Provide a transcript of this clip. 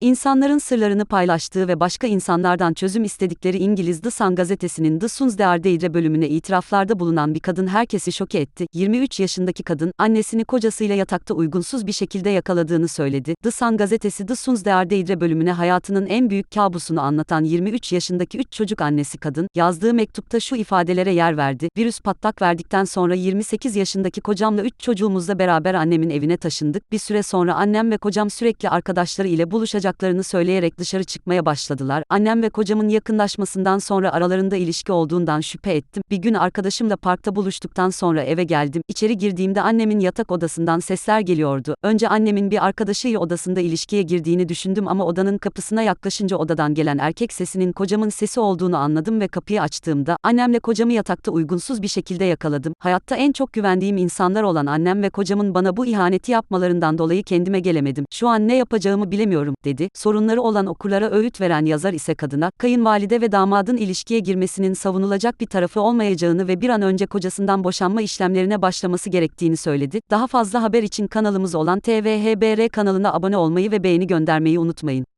İnsanların sırlarını paylaştığı ve başka insanlardan çözüm istedikleri İngiliz The Sun gazetesinin The Sun's Deardeyre bölümüne itiraflarda bulunan bir kadın herkesi şoke etti. 23 yaşındaki kadın, annesini kocasıyla yatakta uygunsuz bir şekilde yakaladığını söyledi. The Sun gazetesi The Sun's Deardeyre bölümüne hayatının en büyük kabusunu anlatan 23 yaşındaki 3 çocuk annesi kadın, yazdığı mektupta şu ifadelere yer verdi. Virüs patlak verdikten sonra 28 yaşındaki kocamla 3 çocuğumuzla beraber annemin evine taşındık. Bir süre sonra annem ve kocam sürekli arkadaşları ile buluşacak olacaklarını söyleyerek dışarı çıkmaya başladılar. Annem ve kocamın yakınlaşmasından sonra aralarında ilişki olduğundan şüphe ettim. Bir gün arkadaşımla parkta buluştuktan sonra eve geldim. İçeri girdiğimde annemin yatak odasından sesler geliyordu. Önce annemin bir arkadaşıyla odasında ilişkiye girdiğini düşündüm ama odanın kapısına yaklaşınca odadan gelen erkek sesinin kocamın sesi olduğunu anladım ve kapıyı açtığımda annemle kocamı yatakta uygunsuz bir şekilde yakaladım. Hayatta en çok güvendiğim insanlar olan annem ve kocamın bana bu ihaneti yapmalarından dolayı kendime gelemedim. Şu an ne yapacağımı bilemiyorum dedi dedi. Sorunları olan okurlara öğüt veren yazar ise kadına, kayınvalide ve damadın ilişkiye girmesinin savunulacak bir tarafı olmayacağını ve bir an önce kocasından boşanma işlemlerine başlaması gerektiğini söyledi. Daha fazla haber için kanalımız olan TVHBR kanalına abone olmayı ve beğeni göndermeyi unutmayın.